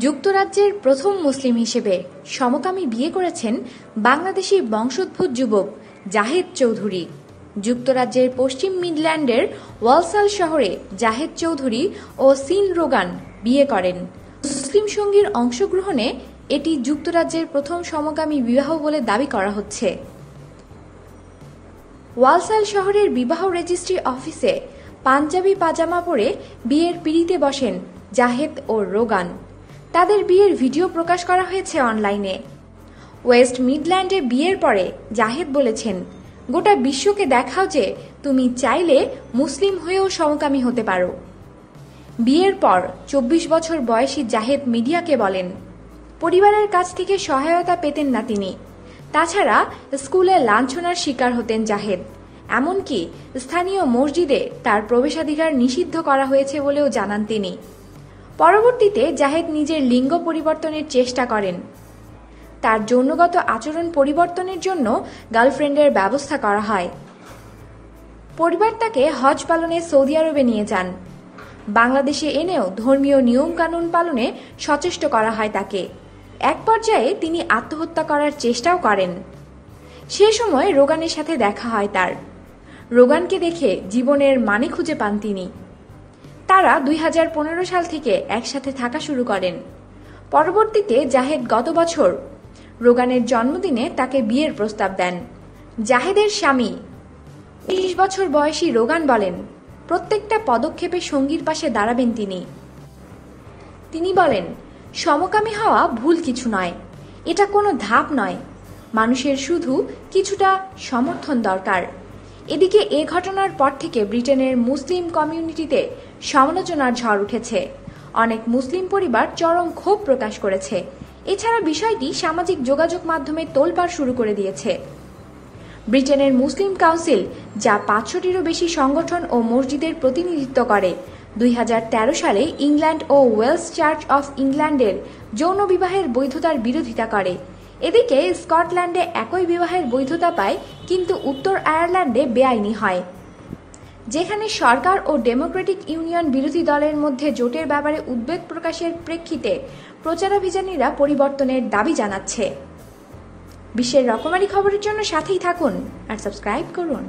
যুক্তরাজ্যের প্রথম মুসলিম হিসেবে সমকামী বিয়ে করেছেন বাংলাদেশি বংশোদ্ভূত যুবক জাহেদ চৌধুরী। যুক্তরাজ্যের পশ্চিম মিডল্যান্ডের ওয়ালসাল শহরে জাহেদ চৌধুরী ও সিন রোগান বিয়ে করেন। মুসলিম সঙ্গীর অংশগ্রহণে এটি যুক্তরাজ্যের প্রথম সমকামী বিবাহ বলে দাবি করা হচ্ছে। ওয়ালসাল শহরের বিবাহ রেজিস্ট্রি অফিসে পাঞ্জাবি পাজামা পরে বিয়ের পিড়িতে বসেন জাহেদ ও রোগান। তাদের বিয়ের ভিডিও প্রকাশ করা হয়েছে অনলাইনে। ওয়েস্ট মিডল্যান্ডে বিয়ের পরে জাহেদ বলেছেন, গোটা বিশ্বকে দেখাও যে তুমি চাইলে মুসলিম হয়েও সমকামী হতে পারো। বিয়ের পর চব্বিশ বছর বয়সী জাহেদ মিডিয়াকে বলেন, পরিবারের কাছ থেকে সহায়তা পেতেন না তিনি। তাছাড়া স্কুলে লাঞ্ছনার শিকার হতেন জাহেদ। এমনকি স্থানীয় মসজিদে তার প্রবেশাধিকার নিষিদ্ধ করা হয়েছে বলেও জানান তিনি। পরবর্তীতে জাহেদ নিজের লিঙ্গ পরিবর্তনের চেষ্টা করেন। তার যৌনগত আচরণ পরিবর্তনের জন্য গার্লফ্রেন্ডের ব্যবস্থা করা হয়। পরিবার তাকে হজ পালনে সৌদি আরবে নিয়ে যান। বাংলাদেশে এনেও ধর্মীয় নিয়মকানুন পালনে সচেষ্ট করা হয় তাকে। এক পর্যায়ে তিনি আত্মহত্যা করার চেষ্টাও করেন। সে সময় রোগানের সাথে দেখা হয় তার। রোগানকে দেখে জীবনের মানে খুঁজে পান তিনি। তারা দুই হাজার পনেরো সাল থেকে একসাথে থাকা শুরু করেন। পরবর্তীতে জাহেদ গত বছর রোগানের জন্মদিনে তাকে বিয়ের প্রস্তাব দেন। জাহেদের স্বামী তিরিশ বছর বয়সী রোগান বলেন, প্রত্যেকটা পদক্ষেপে সঙ্গীর পাশে দাঁড়াবেন তিনি। তিনি বলেন, সমকামী হওয়া ভুল কিছু নয়। এটা কোনো ধাপ নয়। মানুষের শুধু কিছুটা সমর্থন দরকার। এদিকে এ ঘটনার পর থেকে ব্রিটেনের মুসলিম কমিউনিটিতে সমালোচনার ঝড় উঠেছে। অনেক মুসলিম পরিবার চরম ক্ষোভ প্রকাশ করেছে। এছাড়া বিষয়টি সামাজিক যোগাযোগ মাধ্যমে তোলপাড় শুরু করে দিয়েছে। ব্রিটেনের মুসলিম কাউন্সিল, যা পাঁচশোটিরও বেশি সংগঠন ও মসজিদের প্রতিনিধিত্ব করে, দুই হাজার তেরো সালে ইংল্যান্ড ও ওয়েলস চার্চ অফ ইংল্যান্ডের যৌন বিবাহের বৈধতার বিরোধিতা করে। এদিকে স্কটল্যান্ডে একই বিবাহের বৈধতা পায়, কিন্তু উত্তর আয়ারল্যান্ডে বেআইনি হয়। যেখানে সরকার ও ডেমোক্রেটিক ইউনিয়ন বিরোধী দলের মধ্যে জোটের ব্যাপারে উদ্বেগ প্রকাশের প্রেক্ষিতে প্রচারাভিযানীরা পরিবর্তনের দাবি জানাচ্ছে। বিশ্বের রকমারি খবরের জন্য সাথেই থাকুন আর সাবস্ক্রাইব করুন।